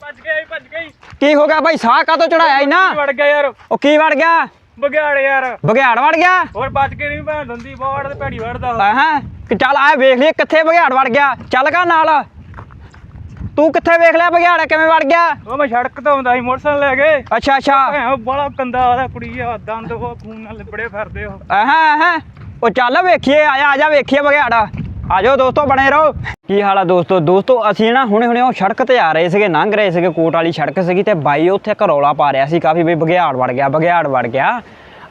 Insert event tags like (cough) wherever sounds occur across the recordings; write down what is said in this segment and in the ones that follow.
ਭੱਜ ਗਈ ਭੱਜ ਗਈ ਕੀ ਹੋ ਗਿਆ ਬਾਈ ਸਾਹ ਕਾਤੋਂ ਚੜਾਇਆ ਇਨਾ? ਵੜ ਗਿਆ ਯਾਰ? ਉਹ ਕੀ ਵੜ ਗਿਆ? ਬਗਿਆੜ ਯਾਰ। ਬਘਿਆੜ ਵੜ ਗਿਆ? ਹੋਰ ਬਚ ਕੇ ਨਹੀਂ ਭੈਣ ਦੰਦੀ ਬਾੜ ਤੇ ਭੈੜੀ ਵੜਦਾ। ਹਾਂ? ਕਿ ਚੱਲ ਆ ਵੇਖ ਲਈ ਕਿੱਥੇ ਬਘਿਆੜ ਵੜ ਗਿਆ? ਚੱਲ ਕਾ ਨਾਲ। ਤੂੰ ਕਿੱਥੇ ਵੇਖ ਲਿਆ ਬਘਿਆੜ ਕਿਵੇਂ ਵੜ ਗਿਆ? ਉਹ ਮੈਂ ਸੜਕ ਤੋਂ ਆਉਂਦਾ ਸੀ ਮੋਟਰਸਾਈਕਲ ਲੈ ਕੇ। ਅੱਛਾ ਅੱਛਾ। ਭੈਣ ਬੜਾ ਕੰਦਾ ਆਦਾ ਕੁੜੀ ਆ ਦੰਦ ਉਹ ਖੂਨ ਨਾਲ ਲਿਬੜੇ ਫਿਰਦੇ ਹੋ ਹਾਂ ਹਾਂ। ਉਹ ਚੱਲ ਵੇਖੀਏ ਆ ਜਾ ਆ ਜਾ ਵੇਖੀਏ ਬਘਿਆੜ। ਆ ਜਾਓ ਦੋਸਤੋ, ਬਣੇ ਰਹੋ। ਕੀ ਹਾਲ ਆ ਦੋਸਤੋ? ਦੋਸਤੋ, ਅਸੀਂ ਨਾ ਹੁਣੇ ਹੁਣੇ ਉਹ ਸੜਕ ਤੇ ਆ ਰਹੇ ਸੀਗੇ, ਲੰਘ ਰਹੇ ਸੀਗੇ, ਕੋਟ ਵਾਲੀ ਸੜਕ ਸੀਗੀ ਤੇ ਬਾਈ ਉੱਥੇ ਇੱਕ ਪਾ ਰਿਹਾ ਸੀ, ਕਾਫੀ ਵੀ ਬਘਿਆੜ ਵੜ ਗਿਆ, ਬਘਿਆੜ ਵੜ ਗਿਆ।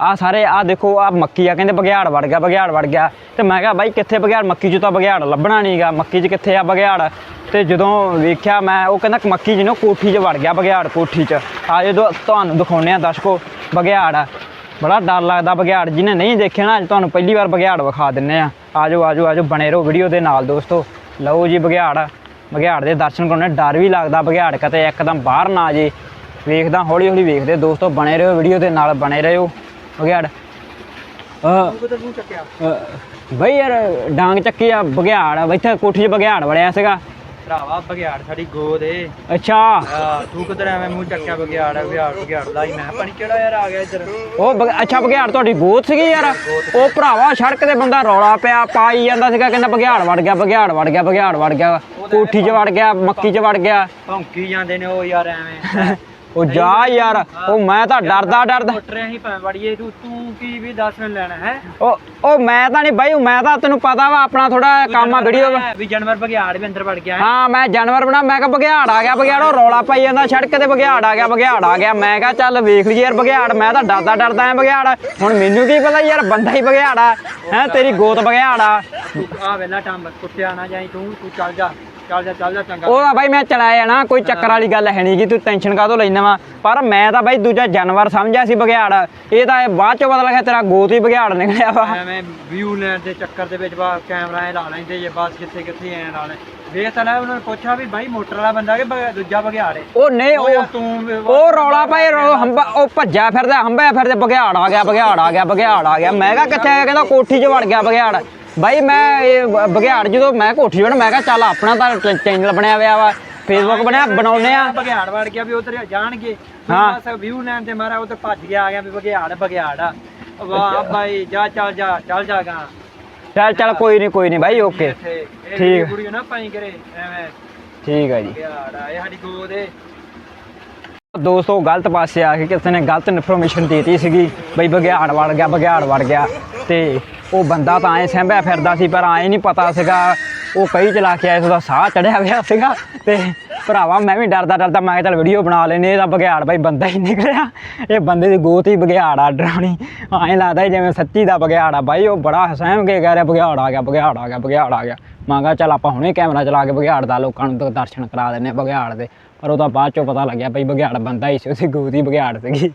ਆ ਸਾਰੇ, ਆ ਦੇਖੋ, ਆ ਮੱਕੀ ਆ, ਕਹਿੰਦੇ ਬਘਿਆੜ ਵੜ ਗਿਆ, ਬਘਿਆੜ ਵੜ ਗਿਆ। ਤੇ ਮੈਂ ਕਿਹਾ, ਬਾਈ, ਕਿੱਥੇ ਬਘਿਆੜ? ਮੱਕੀ 'ਚ ਤਾਂ ਬਘਿਆੜ ਲੱਭਣਾ ਨਹੀਂਗਾ ਮੱਕੀ 'ਚ ਕਿੱਥੇ ਆ ਬਘਿਆੜ? ਤੇ ਜਦੋਂ ਵੇਖਿਆ ਮੈਂ, ਉਹ ਕਹਿੰਦਾ ਮੱਕੀ ਜਿਹਨੂੰ ਕੋਠੀ 'ਚ ਵੜ ਗਿਆ, ਬਘਿਆੜ ਕੋਠੀ 'ਚ। ਆ ਜਦੋਂ ਤੁਹਾਨੂੰ ਦਿਖਾਉਂਦੇ ਆ ਦਰਸ਼ਕੋ, ਬਘਿਆੜ ਆ। ਬੜਾ ਡਰ ਲੱਗਦਾ ਬਘਿਆੜ, ਜਿਹਨੇ ਨਹੀਂ ਦੇਖਿਆ ਨਾ, ਅੱਜ ਤੁਹਾਨੂੰ ਪਹਿਲੀ ਵਾਰ ਬਘਿਆੜ ਵਿਖਾ ਦਿੰਨੇ ਆ ਆਜੋ ਆਜੋ ਆਜੋ, ਬਣੇ ਰਹੋ ਵੀਡੀਓ ਦੇ ਨਾਲ ਦੋਸਤੋ। ਲਓ ਜੀ ਬਘਿਆੜ। ਬਘਿਆੜ ਦੇ ਦਰਸ਼ਨ ਕਰਾਉਣੇ ਡਰ ਵੀ ਲੱਗਦਾ ਬਘਿਆੜ ਕਿਤੇ ਇੱਕਦਮ ਬਾਹਰ ਨਾ ਆ ਜੇ ਵੇਖਦਾ ਹੌਲੀ ਹੌਲੀ ਵੇਖਦੇ ਦੋਸਤੋ, ਬਣੇ ਰਹੋ ਵੀਡੀਓ ਦੇ ਨਾਲ, ਬਣੇ ਰਹੋ। ਬਘਿਆੜ। ਬਈ ਯਾਰ, ਡਾਂਗ ਚੱਕੀ ਆ ਬਘਿਆੜ, ਇੱਥੇ ਕੋਠੀ 'ਚ ਬਘਿਆੜ ਵੜਿਆ ਸੀਗਾ। ਭਰਾਵਾ ਬਗਿਆੜ ਸਾਡੀ ਗੋਦ ਏ। ਅੱਛਾ। ਆ ਤੂੰ ਕਿਧਰ ਐਵੇਂ ਮੂੰਹ ਚੱਕਿਆ ਬਗਿਆੜ ਬਗਿਆੜ ਬਗਿਆੜ ਲਾਈ? ਮੈਂ ਪਾਣੀ ਕਿਹੜਾ ਯਾਰ ਆ ਗਿਆ ਇੱਧਰ। ਉਹ ਬਗ- ਅੱਛਾ ਬਘਿਆੜ ਤੁਹਾਡੀ ਗੋਤ ਸੀਗੀ ਯਾਰ? ਉਹ ਭਰਾਵਾ ਸੜਕ ਤੇ ਬੰਦਾ ਰੌਲਾ ਪਿਆ ਪਾਈ ਜਾਂਦਾ ਸੀਗਾ ਕਹਿੰਦਾ ਬਘਿਆੜ ਵੜ ਗਿਆ ਬਘਿਆੜ ਵੜ ਗਿਆ ਬਘਿਆੜ ਵੜ ਗਿਆ। ਕੋਠੀ 'ਚ ਵੜ ਗਿਆ ਮੱਕੀ 'ਚ ਵੜ ਗਿਆ। ਭੌਂਕੀ ਜਾਂਦੇ ਨੇ ਉਹ ਯਾਰ ਐਵੇਂ। (laughs) ਉਹ ਜਾ ਯਾਰ ਉਹ ਮੈਂ ਤਾਂ ਡਰਦਾ ਡਰਦਾ। ਉੱਟ ਰਿਹਾ ਸੀ ਭਾਵੇਂ ਵੜੀਏ ਤੂੰ ਤੂੰ ਕੀ ਵੀ ਦੱਸ ਮੈਨੂੰ ਲੈਣਾ ਹੈ? ਉਹ ਉਹ ਮੈਂ ਤਾਂ ਨਹੀਂ ਬਾਈ ਮੈਂ ਤਾਂ ਤੈਨੂੰ ਪਤਾ ਵਾ ਆਪਣਾ ਥੋੜਾ ਕੰਮ ਆ ਵੀਡੀਓ ਵੀ। ਜਾਨਵਰ ਬਗਿਆੜ ਵੀ ਅੰਦਰ ਵੜ ਗਿਆ ਹੈ? ਹਾਂ ਮੈਂ ਜਾਨਵਰ ਬਣਾ ਮੈਂ ਕਿਹਾ ਬਘਿਆੜ ਆ ਗਿਆ ਬਘਿਆੜ ਉਹ ਰੌਲਾ ਪਾਈ ਜਾਂਦਾ ਸੜਕ ਤੇ ਬਘਿਆੜ ਆ ਗਿਆ ਬਘਿਆੜ ਆ ਗਿਆ। ਮੈਂ ਕਿਹਾ ਚੱਲ ਵੇਖ ਲਈਏ ਯਾਰ ਬਘਿਆੜ ਮੈਂ ਤਾਂ ਡਰਦਾ ਡਰਦਾ ਆ ਬਘਿਆੜ। ਹੁਣ ਮੈਨੂੰ ਕੀ ਪਤਾ ਯਾਰ ਬੰਦਾ ਹੀ ਬਘਿਆੜ ਆ ਹੈ ਤੇਰੀ ਗੋਤ ਬਘਿਆੜ ਆ। ਆ ਵੇਲਾ ਟੰਬ ਕੁੱਤਿਆ ਨਾ ਜਾਈ ਤੂੰ ਤੂੰ ਚੱਲ ਜਾ। ਚੱਲ ਜਾ ਚੱਲ ਜਾ ਚੰਗਾ। ਉਹਦਾ ਬਾਈ ਮੈਂ ਚਲਾਇਆ ਨਾ ਕੋਈ ਚੱਕਰ ਵਾਲੀ ਗੱਲ ਹੈ ਨਹੀਂ ਕਿ ਤੂੰ ਟੈਨਸ਼ਨ ਕਾਹਤੋਂ ਲੈਣਾ ਵਾ? ਪਰ ਮੈਂ ਤਾਂ ਬਾਈ ਦੂਜਾ ਜਾਨਵਰ ਸਮਝਿਆ ਸੀ ਬਘਿਆੜ। ਇਹ ਤਾਂ ਇਹ ਬਾਅਦ ਚੋਂ ਪਤਾ ਲੱਗਿਆ ਤੇਰਾ ਗੋਤ ਹੀ ਬਘਿਆੜ ਨਿਕਲਿਆ ਵਾ। ਐਵੇਂ ਵਿਊ ਲੈਣ ਦੇ ਚੱਕਰ ਦੇ ਵਿੱਚ ਬਾ ਕੈਮਰਾ ਇਹ ਲਾ ਲੈਂਦੇ ਜੇ ਬਸ ਕਿੱਥੇ ਕਿੱਥੇ ਐ ਲਾ ਲੈ। ਵੇਖ ਤਾਂ ਲੈ ਉਹਨਾਂ ਨੇ ਪੁੱਛਿਆ ਵੀ ਬਾਈ ਮੋਟਰ ਵਾਲਾ ਬੰਦਾ ਕਿ ਦੂਜਾ ਬਗਿਆੜ ਏ? ਉਹ ਨਹੀਂ ਉਹ ਉਹ ਤੂੰ ਉਹ ਰੌਲਾ ਪਾਏ ਰੌ- ਹੰਬਾ ਉਹ ਭੱਜਿਆ ਫਿਰਦਾ ਹੰਬਿਆ ਫਿਰਦੇ ਬਘਿਆੜ ਆ ਗਿਆ ਬਘਿਆੜ ਆ ਗਿਆ ਬਘਿਆੜ ਆ ਗਿਆ। ਮੈਂ ਕਿਹਾ ਕਿੱਥੇ ਆ ਗਿਆ ਕਹਿੰਦਾ ਕੋਠੀ 'ਚ ਵੜ ਗਿਆ ਬਘਿਆੜ। ਬਾਈ ਮੈਂ ਇਹ ਬ- ਬਘਿਆੜ ਜਦੋਂ ਮੈਂ ਕੋਠੀ ਵੜ ਮੈਂ ਕਿਹਾ ਚੱਲ ਆਪਣਾ ਤਾਂ ਚੈਨਲ ਬਣਿਆ ਹੋਇਆ ਵਾ ਫੇਸਬੁੱਕ ਬਣਿਆ ਬਣਾਉਨੇ ਆ। ਬਗਿਆੜ ਵੜ ਗਿਆ ਵੀ ਉਧਰ ਜਾਣਗੇ। ਹਾਂ। ਬਸ ਵਿਊ ਲੈਣ ਤੇ ਮਾਰਾ ਉਧਰ ਭੱਜ ਗਿਆ ਆ ਗਿਆ ਵੀ ਬਗਿਆੜ ਬਗਿਆੜ ਆ ਵਾਹ ਬਾਈ ਜਾ ਚੱਲ ਜਾ ਚੱਲ ਜਾਗਾ ਚੱਲ ਚੱਲ ਕੋਈ ਨਹੀਂ ਕੋਈ ਨਹੀਂ ਬਾਈ ਓਕੇ ਠੀਕ। ਕੁੜੀ ਨਾ ਪਾਈ ਕਰੇ ਐਵੇਂ। ਠੀਕ ਹੈ ਜੀ। ਬਗਿਆੜ ਆ ਇਹ ਸਾਡੀ ਗੋਦ ਏ ਦੋਸਤੋ ਗਲਤ ਪਾਸੇ ਆ ਕੇ ਕਿਸੇ ਨੇ ਗਲਤ ਇਨਫੋਰਮੇਸ਼ਨ ਦੇਤੀ ਸੀਗੀ। ਬਈ ਬਘਿਆੜ ਵੜ ਗਿਆ ਬਘਿਆੜ ਵੜ ਗਿਆ। ਤੇ ਉਹ ਬੰਦਾ ਤਾਂ ਐ ਸੰਭਿਆ ਫਿਰਦਾ ਸੀ, ਪਰ ਐ ਨਹੀਂ ਪਤਾ ਸੀਗਾ। ਉਹ ਕਈ ਚਲਾ ਕੇ ਆਇਆ ਸੀ ਉਹਦਾ ਸਾਹ ਚੜਿਆ ਹੋਇਆ ਸੀਗਾ ਤੇ ਭਰਾਵਾ ਮੈਂ ਵੀ ਡਰਦਾ ਡਰਦਾ ਮੈਂ ਕਿਹਾ ਚੱਲ ਵੀਡੀਓ ਬਣਾ ਲੈਨੇ ਇਹਦਾ ਬਘਿਆੜ ਬਾਈ ਬੰਦਾ ਹੀ ਨਿਕਲਿਆ। ਇਹ ਬੰਦੇ ਦੀ ਗੋਤ ਹੀ ਬਘਿਆੜ ਆ, ਡਰਾਉਣੀ। ਐਂ ਲੱਗਦਾ ਜਿਵੇਂ ਸੱਚੀ ਦਾ ਬਗਿਆੜ ਆ ਬਾਈ, ਉਹ ਬੜਾ ਹਸਾਮ ਕੇ ਕਹਿ ਰਿਹਾ, ਬਘਿਆੜ ਆ ਗਿਆ, ਬਘਿਆੜ ਆ ਗਿਆ, ਬਘਿਆੜ ਆ ਗਿਆ। ਮੈਂ ਕਿਹਾ ਚੱਲ ਆਪਾਂ ਹੁਣੇ ਕੈਮਰਾ ਚਲਾ ਕੇ ਬਘਿਆੜ ਦਾ ਲੋਕਾਂ ਨੂੰ ਦਰਸ਼ਨ ਕਰਾ ਦਿੰਨੇ ਆ ਬਘਿਆੜ ਦੇ। ਪਰ ਉਹ ਤਾਂ ਬਾਅਦ ਚੋਂ ਪਤਾ ਲੱਗਿਆ ਬਈ ਬਗਿਆੜ ਬੰਦਾ ਹੀ ਸੀ, ਉਹਦੀ ਗੋਦੀ ਬਗਿਆੜ ਸੀਗੀ।